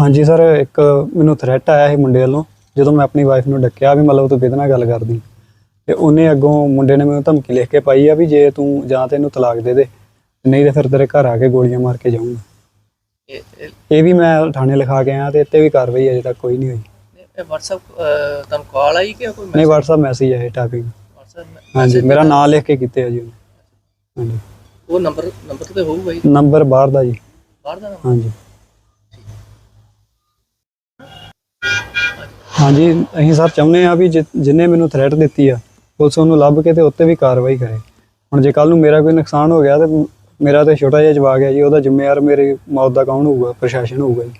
ਹਾਂਜੀ ਸਰ ਇੱਕ ਮੈਨੂੰ ਥ੍ਰੈਟ ਆਇਆ ਸੀ ਮੁੰਡੇ ਵੱਲੋਂ ਜਦੋਂ ਮੈਂ ਆਪਣੀ ਵਾਈਫ ਨੂੰ ਡੱਕਿਆ ਵੀ ਮਤਲਬ ਤੂੰ ਕਿਹਦੇ ਨਾਲ ਗੱਲ ਕਰਦੀ? ਤੇ ਉਹਨੇ ਅੱਗੋਂ ਮੁੰਡੇ ਨੇ ਮੈਨੂੰ ਧਮਕੀ ਲਿਖ ਕੇ ਪਾਈ ਆ ਵੀ ਜੇ ਤੂੰ ਜਾਂ ਤੈਨੂੰ ਤਲਾਕ ਦੇ ਦੇ ਨਹੀਂ ਤੇ ਫਿਰ ਤੇਰੇ ਘਰ ਆ ਕੇ ਗੋਲੀਆਂ ਮਾਰ ਕੇ ਜਾਊਂਗਾ। ਇਹ ਵੀ ਮੈਂ ਥਾਣੇ ਲਿਖਾ ਕੇ ਆਇਆ ਤੇ ਇੱਥੇ ਵੀ ਕਾਰਵਾਈ ਅਜੇ ਤੱਕ ਕੋਈ ਨਹੀਂ ਹੋਈ। ਇਹ WhatsApp ਤੁਹਾਨੂੰ ਕਾਲ ਆਈ ਕਿ ਕੋਈ ਨਹੀਂ WhatsApp ਮੈਸੇਜ ਹੈ ਟਾਈਪਿੰਗ WhatsApp ਹਾਂਜੀ ਮੇਰਾ ਨਾਮ ਲਿਖ ਕੇ ਕੀਤੇ ਆ ਜੀ ਹਾਂਜੀ। ਉਹ ਨੰਬਰ ਨੰਬਰ ਤੇ ਹੋਊਗਾ ਹੀ ਨੰਬਰ ਬਾਹਰ ਦਾ ਜੀ। ਬਾਹਰ ਦਾ ਹਾਂਜੀ। ਹਾਂਜੀ ਅਸੀਂ ਸਰ ਚਾਹੁੰਦੇ ਆ ਵੀ ਜਿ- ਜਿਹਨੇ ਮੈਨੂੰ ਥ੍ਰੈਟ ਦਿੱਤੀ ਆ ਪੁਲਿਸ ਉਹਨੂੰ ਲੱਭ ਕੇ ਤੇ ਉੱਤੇ ਵੀ ਕਾਰਵਾਈ ਕਰੇ। ਹੁਣ ਜੇ ਕੱਲ ਨੂੰ ਮੇਰਾ ਕੋਈ ਨੁਕਸਾਨ ਹੋ ਗਿਆ ਤੇ ਮ- ਮੇਰਾ ਤੇ ਛੋਟਾ ਜਿਹਾ ਜਵਾਕ ਹੈ ਜੀ ਉਹਦਾ ਜ਼ਿੰਮੇਵਾਰ ਮੇਰੀ ਮੌਤ ਦਾ ਕੌਣ ਹੋਊਗਾ ਪ੍ਰਸ਼ਾਸਨ ਹੋਊਗਾ ਜੀ।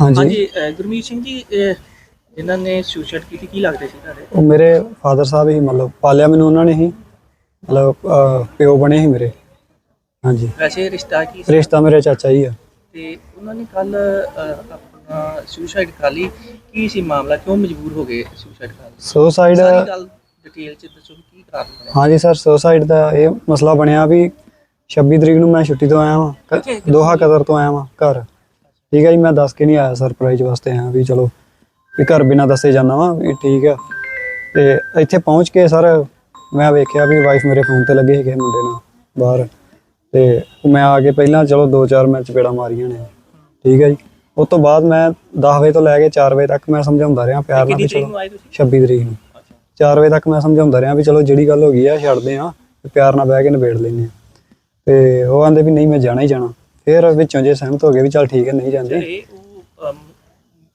ਹਾਂਜੀ। ਹਾਂਜੀ ਅਹ, ਗੁਰਮੀਤ ਸਿੰਘ ਜੀ ਜਿਨ੍ਹਾਂ ਨੇ ਸੁਸਾਈਡ ਕੀਤੀ ਕੀ ਲੱਗਦੇ ਸੀ ਤੁਹਾਡੇ? ਉਹ ਮੇਰੇ ਫਾਦਰ ਸਾਹਿਬ ਹੀ ਮਤਲਬ ਪਾਲਿਆ ਮੈਨੂੰ ਉਹਨਾਂ ਨੇ ਹੀ ਮਤਲਬ ਅਹ, ਪਿਓ ਬਣੇ ਸੀ ਮੇਰੇ। ਹਾਂਜੀ। ਵੈਸੇ ਰਿਸ਼ਤਾ ਕੀ ਸੀ? ਰਿਸ਼ਤਾ ਮੇਰੇ ਚਾਚਾ ਜੀ ਆ। ਤੇ ਉਹਨਾਂ ਨੇ ਕੱਲ ਆਪਣਾ ਸੁਸਾਈਡ ਕਰ ਲਈ। ਕੀ ਸੀ ਮਾਮਲਾ? ਕਿਉਂ ਮਜਬੂਰ ਹੋ ਗਏ ਸੁਸਾਈਡ ਕਰਨ ਲਈ? ਸੁਸਾਈਡ ਸਾਰੀ ਗੱਲ ਡਿਟੇਲ ਚ ਦੱਸੋ ਵੀ ਕੀ ਕਾਰਨ ਬਣਿਆ। ਹਾਂਜੀ ਸਰ ਸੁਸਾਈਡ ਦਾ ਇਹ ਮਸਲਾ ਬਣਿਆ ਵੀ 26 ਤਰੀਕ ਨੂੰ ਮੈਂ ਛੁੱਟੀ ਤੋਂ ਆਇਆ ਵਾਂ। ਦੋਹਾ ਕਤਰ ਤੋਂ ਆਇਆ ਵਾਂ ਘਰ। ਠੀਕ ਹੈ ਜੀ ਮੈਂ ਦੱਸ ਕੇ ਨਹੀਂ ਆਇਆ ਸਰਪ੍ਰਾਈਜ਼ ਵਾਸਤੇ ਆਇਆ ਵੀ ਚਲੋ ਵੀ ਘਰ ਬਿਨਾਂ ਦੱਸੇ ਜਾਣਾ ਵਾਂ ਵੀ ਠੀਕ ਆ ਤੇ ਇੱਥੇ ਪਹੁੰਚ ਕੇ ਸਰ ਮੈਂ ਵੇਖਿਆ ਵੀ ਵਾਈਫ ਮੇਰੇ ਫੋਨ ਤੇ ਲੱਗੇ ਸੀਗੇ ਮੁੰਡੇ ਨਾਲ ਬਾਹਰ। ਤੇ ਮੈਂ ਆ ਕੇ ਪਹਿਲਾਂ ਚਲੋ 2-4 ਮੈਂ ਚਪੇੜਾ ਮਾਰੀਆਂ ਨੇ। ਠੀਕ ਹੈ ਜੀ। ਉਸ ਤੋਂ ਬਾਅਦ ਮੈਂ 10 ਵਜੇ ਤੋਂ ਲੈ ਕੇ 4 ਵਜੇ ਤੱਕ ਮੈਂ ਸਮਝਾਉਂਦਾ ਰਿਹਾ ਪਿਆਰ ਨਾਲ ਵੀ ਚਲੋ ਨੂੰ ਆਏ ਤੁਸੀਂ? 26 ਤਰੀਕ ਨੂੰ। ਅੱਛਾ। 4 ਵਜੇ ਤੱਕ ਮੈਂ ਸਮਝਾਉਂਦਾ ਰਿਹਾ ਵੀ ਚਲੋ ਜਿਹੜੀ ਗੱਲ ਹੋ ਗਈ ਆ ਛੱਡਦੇ ਆ ਪਿਆਰ ਨਾਲ ਬਹਿ ਕੇ ਨਿਬੇੜ ਲੈਂਦੇ ਆ। ਤੇ ਉਹ ਆਂਦੇ ਵੀ ਨਹੀਂ ਮੈਂ ਜਾਣਾ ਹੀ ਜਾਣਾ। ਫਿਰ ਵਿੱਚੋਂ ਜੇ ਸਹਿਮਤ ਹੋ ਗਏ ਵੀ ਚਲ ਠੀਕ ਹੈ ਨਹੀਂ ਜਾਂਦੇ।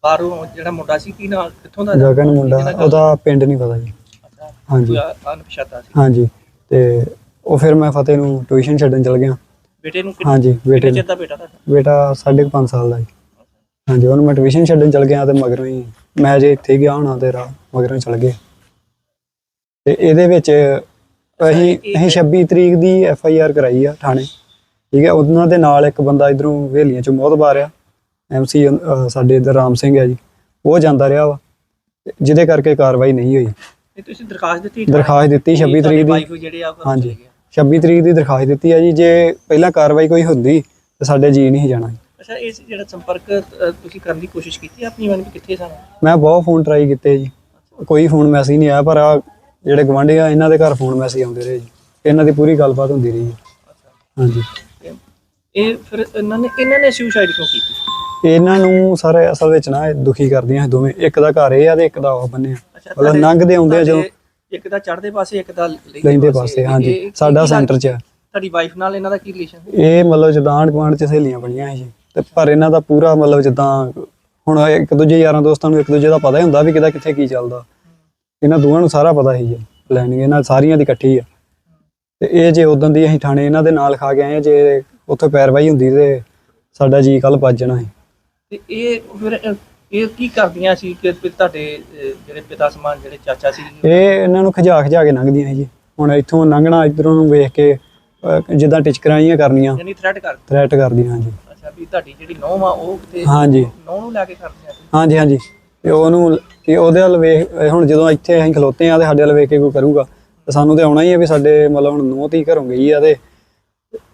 ਬਾਹਰੋਂ ਜਿਹੜਾ ਮੁੰਡਾ ਸੀ ਕੀ ਨਾਲ ਕਿੱਥੋਂ ਦਾ ਗਗਨ ਮੁੰਡਾ ਉਹਦਾ ਪਿੰਡ ਨਹੀਂ ਪਤਾ ਜੀ। ਹਾਂਜੀ। ਅਨਪਛਾਤਾ ਸੀ। ਹਾਂਜੀ। ਤੇ ਉਹ ਫਿਰ ਮੈਂ ਫਤਿਹ ਨੂੰ ਟਿਊਸ਼ਨ ਛੱਡਣ ਚਲ ਗਿਆ। ਬੇਟੇ ਨੂੰ ਕਿੰਨੇ ਹਾਂਜੀ ਬੇਟੇ ਕਿੰਨੇ ਨੂੰ। ਚਿਰ ਦਾ ਬੇਟਾ ਤੁਹਾਡਾ? ਬੇਟਾ 5.5 ਸਾਲ ਦਾ ਜੀ। ਹਾਂਜੀ ਉਹਨੂੰ ਮੈਂ ਟਿਊਸ਼ਨ ਛੱਡਣ ਚਲ ਗਿਆ ਤੇ ਮਗਰੋਂ ਹੀ ਮੈਂ ਜੇ ਇੱਥੇ ਗਿਆ ਹੋਣਾ ਤੇ ਰਾ ਮਗਰੋਂ ਹੀ ਚਲ ਗਏ। ਤੇ ਇਹਦੇ ਵਿੱਚ ਅਸੀਂ ਅਸੀਂ 26 ਤਰੀਕ ਦੀ ਐਫ ਆਈ ਆਰ ਕਰਾਈ ਆ ਥਾਣੇ। ਠੀਕ ਹੈ ਉਹਨਾਂ ਦੇ ਨਾਲ ਇੱਕ ਬੰਦਾ ਇਧਰੋਂ ਹਵੇਲੀਆਂ ਚੋਂ ਮੋਹਤਬਾਰ ਆ ਐਮ ਸੀ ਸਾਡੇ ਇਧਰ ਰਾਮ ਸਿੰਘ ਹੈ ਜੀ। ਉਹ ਜਾਂਦਾ ਰਿਹਾ ਵਾ। ਜਿਹਦੇ ਕਰਕੇ ਕਾਰਵਾਈ ਨਹੀਂ ਹੋਈ। ਇਹ ਤੁਸੀਂ ਦਰਖਾਸਤ ਦਿੱਤੀ ਦਰਖਾਸਤ ਦਿੱਤੀ 26 ਤਰੀਕ ਦੀ। ਵਾਈਫ ਜਿਹੜੇ ਆ ਉਹ ਘਰੋਂ ਹਾਂਜੀ। ਚਲੇ ਗਏ। 26 ਤਰੀਕ ਦੀ ਦਰਖਾਸਤ ਦਿੱਤੀ ਹੈ ਜੀ ਜੇ ਪਹਿਲਾਂ ਕਾਰਵਾਈ ਕੋਈ ਹੁੰਦੀ ਤੇ ਸਾਡੇ ਜੀ ਨਹੀਂ ਜਾਣਾ ਅੱਛਾ ਇਸ ਜਿਹੜਾ ਸੰਪਰਕ ਅ, ਤੁਸੀਂ ਕਰਨ ਦੀ ਕੋਸ਼ਿਸ਼ ਕੀਤੀ ਆਪਣੀ ਮਨ ਵੀ ਕਿੱਥੇ ਸਨ ਮੈਂ ਬਹੁਤ ਫੋਨ ਟਰਾਈ ਕੀਤੇ ਜੀ। ਕੋਈ ਫੋਨ ਮੈਸੇਜ ਨਹੀਂ ਆਇਆ ਪਰ ਆ ਜਿਹੜੇ ਗਵਾਂਢੀ ਆ ਇਹਨਾਂ ਦੇ ਘਰ ਫੋਨ ਮੈਸੇਜ ਆਉਂਦੇ ਰਹੇ ਜੀ। ਇਹਨਾਂ ਦੀ ਪੂਰੀ ਗੱਲਬਾਤ ਹੁੰਦੀ ਰਹੀ ਹੈ ਹਾਂਜੀ। ਤੇ ਇਹ ਫਿਰ ਇਹਨਾਂ ਨੇ ਇਹਨਾਂ ਨੇ ਸੁਸਾਈਡ ਕਿਉਂ ਕੀਤੀ? ਇਹਨਾਂ ਨੂੰ ਸਾਰੇ ਅਸਲ ਵਿੱਚ ਨਾ ਇਹ ਦੁਖੀ ਕਰਦੀਆਂ ਇਹ ਦੋਵੇਂ। ਇੱਕ ਦਾ ਘਰ ਇਹ ਆ ਤੇ ਇੱਕ ਦਾ ਉਹ ਬੰਨੇ ਆ। ਅੱਛਾ ਮਤਲਬ ਲੰਘਦੇ ਆਉਂਦੇ ਆ ਜਦੋਂ ਤੁਹਾਡੇ ਇੱਕ ਦਾ ਚੜ੍ਹਦੇ ਪਾਸੇ ਇੱਕ ਦਾ ਲੈਂਦੇ ਪਾਸੇ। ਹਾਂਜੀ ਸਾਡਾ ਸੈਂਟਰ 'ਚ ਆ। ਤੁਹਾਡੀ ਵਾਈਫ ਨਾਲ ਇਹਨਾਂ ਦਾ ਕੀ ਰਿਲੇਸ਼ਨ ਇਹ ਮਤਲਬ ਜਿੱਦਾਂ ਆਂਢ ਗੁਆਂਢ 'ਚ ਸਹੇਲੀਆਂ ਬਣੀਆਂ ਸੀ। ਜੀ ਤੇ ਪਰ ਇਹਨਾਂ ਦਾ ਪੂਰਾ ਮਤਲਬ ਜਿੱਦਾਂ ਹੁਣ ਇੱਕ ਦੂਜੇ ਯਾਰਾਂ ਦੋਸਤਾਂ ਨੂੰ ਇੱਕ ਦੂਜੇ ਦਾ ਪਤਾ ਹੀ ਹੁੰਦਾ ਵੀ ਕਿਹਦਾ ਕਿੱਥੇ ਕੀ ਚੱਲਦਾ। ਇਹਨਾਂ ਦੋਵਾਂ ਨੂੰ ਸਾਰਾ ਪਤਾ ਸੀ ਜੀ ਪਲੈਨਿੰਗ ਇਹਨਾਂ ਸਾਰੀਆਂ ਦੀ ਇਕੱਠੀ ਆ। ਤੇ ਇਹ ਜੇ ਉਦੋਂ ਦੀ ਅਸੀਂ ਥਾਣੇ ਇਹਨਾਂ ਦੇ ਨਾਲ ਖਾ ਕੇ ਆਏ ਆ, ਜੇ ਉੱਥੇ ਪੈਰਵਾਈ ਹੁੰਦੀ ਤੇ ਸਾਡਾ ਜੀ ਕੱਲ ਭੱਜ ਜਾਣਾ ਸੀ। ਤੇ ਇਹ ਫਿਰ ਇਹ ਕੀ ਕਰਦੀਆਂ ਸੀ ਕਿ ਵੀ ਤੁਹਾਡੇ ਜਿਹੜੇ ਪਿਤਾ ਸਮਾਨ ਜਿਹੜੇ ਚਾਚਾ ਸੀ? ਇਹ ਇਹਨਾਂ ਨੂੰ ਖਜਾ ਖਜਾ ਕੇ ਲੰਘਦੀਆਂ ਸੀ ਜੀ। ਹੁਣ ਇੱਥੋਂ ਲੰਘਣਾ ਇਧਰੋਂ ਨੂੰ ਵੇਖ ਕੇ ਅਹ, ਜਿੱਦਾਂ ਟਿਚਕਰਾਂ ਜਿਹੀਆਂ ਕਰਨੀਆਂ। ਯਾਨੀ ਥ੍ਰੈਟ ਕਰ ਥ੍ਰੈਟ ਕਰਦੀਆਂ ਹਾਂਜੀ। ਅੱਛਾ ਵੀ ਤੁਹਾਡੀ ਜਿਹੜੀ ਨੌਂ ਆ ਉਹ ਕਿਤੇ ਹਾਂਜੀ। ਨੌਂ ਨੂੰ ਲੈ ਕੇ ਕਰਦੀਆਂ ਸੀ? ਹਾਂਜੀ ਹਾਂਜੀ। ਤੇ ਉਹਨੂੰ ਤੇ ਉਹਦੇ ਵੱਲ ਵੇਖ ਇਹ ਹੁਣ ਜਦੋਂ ਇੱਥੇ ਅਸੀਂ ਖਲੋਤੇ ਆ ਤੇ ਸਾਡੇ ਵੱਲ ਵੇਖ ਕੇ ਕੋਈ ਕਰੂਗਾ ਤੇ ਸਾਨੂੰ ਤੇ ਆਉਣਾ ਹੀ ਆ ਵੀ ਸਾਡੇ ਮਤਲਬ ਹੁਣ ਨੂੰਹ ਧੀ ਘਰੋਂ ਗਈ ਆ ਤੇ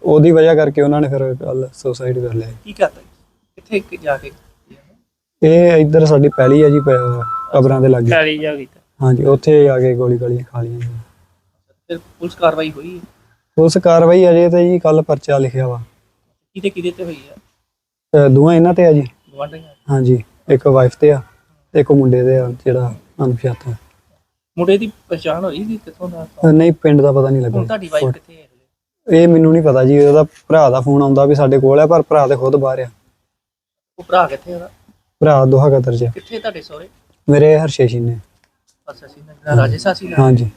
ਉਹਦੀ ਵਜ੍ਹਾ ਕਰਕੇ ਉਹਨਾਂ ਨੇ ਫਿਰ ਕੱਲ ਸੁਸਾਈਡ ਕਰ ਲਿਆ ਕੀ ਕਰਦਾ ਕਿੱਥੇ ਕਿ ਜਾ ਕੇ ਇਹ ਇੱਧਰ ਸਾਡੀ ਪਹਿਲੀ ਆ ਜੀ ਪ- ਕਬਰਾਂ ਦੇ ਲਾਗੇ। ਕਾਲੀ ਜਾ ਗਈ। ਹਾਂਜੀ ਉੱਥੇ ਆ ਕੇ ਗੋਲੀ ਗਾਲੀਆਂ ਖਾ ਲਈਆਂ ਜੀ। ਫਿਰ ਪੁਲਿਸ ਕਾਰਵਾਈ ਹੋਈ ਹੈ। ਉਸ ਕਾਰਵਾਈ ਅਜੇ ਤੇ ਜੀ ਕੱਲ ਪਰਚਾ ਲਿਖਿਆ ਵਾ। ਕਿਹਦੇ ਕਿਹਦੇ ਤੇ ਹੋਈ ਆ? ਤੇ ਦੋਵਾਂ ਇਹਨਾਂ ਤੇ ਆ ਜੀ। ਗਵਾਂਢੀਆਂ ਹਾਂਜੀ ਇੱਕ ਵਾਈਫ ਤੇ ਆ ਤੇ ਇੱਕ ਮੁੰਡੇ ਦੇ ਆ ਜਿਹੜਾ ਅਨਪਛਾਤਾ ਮੁੰਡੇ ਦੀ ਪਛਾਣ ਹੋਈ ਕਿ ਕਿੱਥੋਂ ਦਾ? ਨਹੀਂ ਪਿੰਡ ਦਾ ਪਤਾ ਨਹੀਂ ਹੁਣ ਲੱਗਾ ਤੁਹਾਡੀ ਵਾਈਫ ਕਿੱਥੇ ਹੈ? ਇਹ ਮੈਨੂੰ ਨਹੀਂ ਪਤਾ ਜੀ ਉਹਦਾ ਭਰਾ ਦਾ ਫੋਨ ਆਉਂਦਾ ਵੀ ਸਾਡੇ ਕੋਲ ਆ ਪਰ ਭਰਾ ਤੇ ਖੁਦ ਬਾਹਰ ਆ। ਉਹ ਭਰਾ ਕਿੱਥੇ ਉਹਦਾ? ਭਰਾ ਦੋਹਾ ਕਤਰ ਚ ਕਿੱਥੇ ਤੁਹਾਡੇ ਸਹੁਰੇ? ਮੇਰੇ ਹਰਸ਼ੇਸ਼ੀ ਨੇ। ਅੱਛਾ ਸੀ ਨਾ ਰਾਜੇਸ਼ਾ ਸੀ ਨਾ ਹਾਂਜੀ।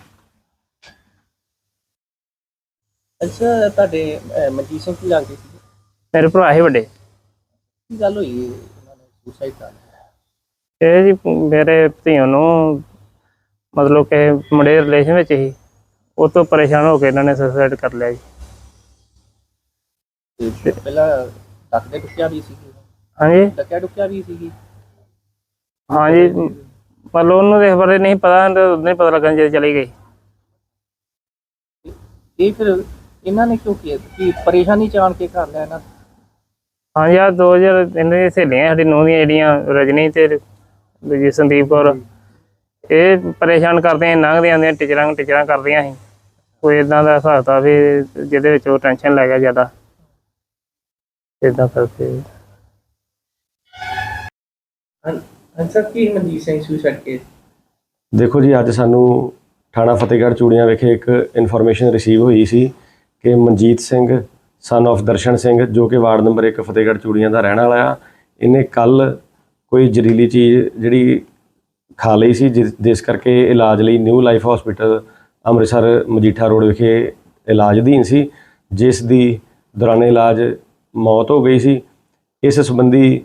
ਅੱਛਾ ਤੁਹਾਡੇ ਅਹ, ਮਨਜੀਤ ਸਿੰਘ ਕੀ ਲੱਗਦੇ ਸੀ? ਮੇਰੇ ਭਰਾ ਹੀ ਵੱਡੇ। ਕੀ ਗੱਲ ਹੋਈ ਉਹਨਾਂ ਨੇ ਸੁਸਾਈਡ ਕਰ ਲਿਆ? ਇਹ ਜੀ ਮੇਰੇ ਧੀਆਂ ਨੂੰ ਮਤਲਬ ਕਿ ਮੁੰਡੇ ਰਿਲੇਸ਼ਨ ਵਿੱਚ ਹੀ ਉਹ ਤੋਂ ਪਰੇਸ਼ਾਨ ਹੋ ਕੇ ਇਹਨਾਂ ਨੇ ਸੁਸਾਈਡ ਕਰ ਲਿਆ ਜੀ। ਤੇ ਪਹਿਲਾਂ ਡੱਕਦੇ ਡੁੱਕਿਆ ਵੀ ਸੀ? ਹਾਂਜੀ। ਡੱਕਿਆ ਡੁੱਕਿਆ ਵੀ ਸੀਗੀ? ਹਾਂਜੀ ਮਤਲਬ ਉਹਨੂੰ ਇਸ ਬਾਰੇ ਨਹੀਂ ਪਤਾ ਉਦੋਂ ਹੀ ਪਤਾ ਲੱਗਣ ਜੇ ਚਲੀ ਗਈ। ਇਹ ਫਿਰ ਇਹਨਾਂ ਨੇ ਕਿਉਂ ਕੀਤਾ? ਕੀ ਪਰੇਸ਼ਾਨੀ ਚਾਣ ਕੇ ਕਰ ਲਿਆ ਇਹਨਾਂ ਹਾਂ ਯਾਰ 2000 ਇਹਨਾਂ ਦੀਆਂ ਸਹੇਲੀਆਂ ਸਾਡੀ ਨੂੰਹ ਦੀਆਂ ਜਿਹੜੀਆਂ ਰਜਨੀ ਤੇ ਦੂਜੀ ਸੰਦੀਪ ਕੌਰ। ਇਹ ਪਰੇਸ਼ਾਨ ਕਰਦੀਆਂ ਸੀ, ਲੰਘਦੀਆਂ ਆਉਂਦੀਆਂ ਟੀਚਰਾਂ ਟੀਚਰਾਂ ਕਰਦੀਆਂ ਸੀ। ਕੋਈ ਇਦਾਂ ਦਾ ਹਿਸਾਬ ਤਾ ਵੀ ਜਿਹਦੇ ਵਿੱਚ ਉਹ ਟੈਨਸ਼ਨ ਲੈ ਗਿਆ ਜ਼ਿਆਦਾ। ਇਦਾਂ ਕਰਕੇ। ਅੰਸਰ ਕੀ ਮਨਜੀਤ ਸਿੰਘ ਸੁਸਾਈਡ ਕੇਸ ਦੇਖੋ ਜੀ, ਅੱਜ ਸਾਨੂੰ ਥਾਣਾ ਫਤਿਹਗੜ੍ਹ ਚੂੜੀਆਂ ਵਿਖੇ ਇੱਕ ਇਨਫੋਰਮੇਸ਼ਨ ਰਿਸੀਵ ਹੋਈ ਸੀ ਕਿ ਮਨਜੀਤ ਸਿੰਘ ਸਨ of ਦਰਸ਼ਨ ਸਿੰਘ, ਜੋ ਕਿ ਵਾਰਡ ਨੰਬਰ 1 ਫਤਿਹਗੜ੍ਹ ਚੂੜੀਆਂ ਦਾ ਰਹਿਣ ਵਾਲਾ ਆ, ਇਹਨੇ ਕੱਲ ਕੋਈ ਜ਼ਹਿਰੀਲੀ ਚੀਜ਼ ਜਿਹੜੀ ਖਾ ਲਈ ਸੀ, ਜਿਸ ਜਿਸ ਕਰਕੇ ਇਲਾਜ ਲਈ new life hospital Amritsar Majitha road ਵਿਖੇ ਇਲਾਜ ਅਧੀਨ ਸੀ, ਜਿਸ ਦੀ ਦੌਰਾਨ ਇਲਾਜ ਮੌਤ ਹੋ ਗਈ ਸੀ। ਇਸ ਸੰਬੰਧੀ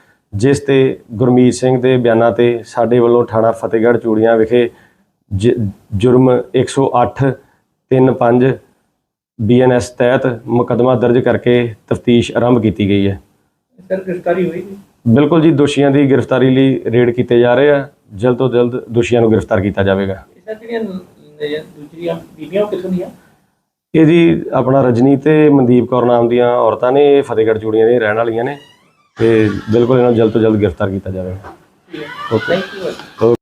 ਜਿਸ ਤੇ ਗੁਰਮੀਤ ਸਿੰਘ ਦੇ ਬਿਆਨਾਂ ਤੇ ਸਾਡੇ ਵੱਲੋਂ ਥਾਣਾ ਫਤਿਹਗੜ੍ਹ ਚੂੜੀਆਂ ਵਿਖੇ ਜੁਰਮ 108 35 ਬੀਐਨਐਸ ਤਹਿਤ ਮੁਕੱਦਮਾ ਦਰਜ ਕਰਕੇ ਤਫਤੀਸ਼ ਆਰੰਭ ਕੀਤੀ ਗਈ ਹੈ। ਸਰ ਗ੍ਰਿਫਤਾਰੀ ਹੋਈ ਬਿਲਕੁਲ ਜੀ ਦੋਸ਼ੀਆਂ ਦੀ ਗ੍ਰਿਫਤਾਰੀ ਲਈ ਰੇਡ ਕੀਤੇ ਜਾ ਰਹੇ ਆ। ਜਲਦ ਤੋਂ ਜਲਦ ਦੋਸ਼ੀਆਂ ਨੂੰ ਗ੍ਰਿਫਤਾਰ ਕੀਤਾ ਜਾਵੇਗਾ। ਸਰ ਜਿਹੜੀਆਂ ਨ- ਦੂਜੀਆਂ ਬੀਬੀਆਂ ਉਹ ਕਿੱਥੋਂ ਦੀਆਂ? ਇਹ ਜੀ ਆਪਣਾ ਰਜਨੀ ਤੇ ਮਨਦੀਪ ਕੌਰ ਨਾਮ ਦੀਆਂ ਔਰਤਾਂ ਨੇ ਇਹ ਫਤਿਹਗੜ੍ਹ ਚੂੜੀਆਂ ਦੇ ਰਹਿਣ ਵਾਲੀਆਂ ਨੇ। ਤੇ ਬਿਲਕੁਲ ਇਹਨਾਂ ਨੂੰ ਜਲਦ ਤੋਂ ਜਲਦ ਗ੍ਰਿਫਤਾਰ ਕੀਤਾ ਥੈਂਕ ਯੂ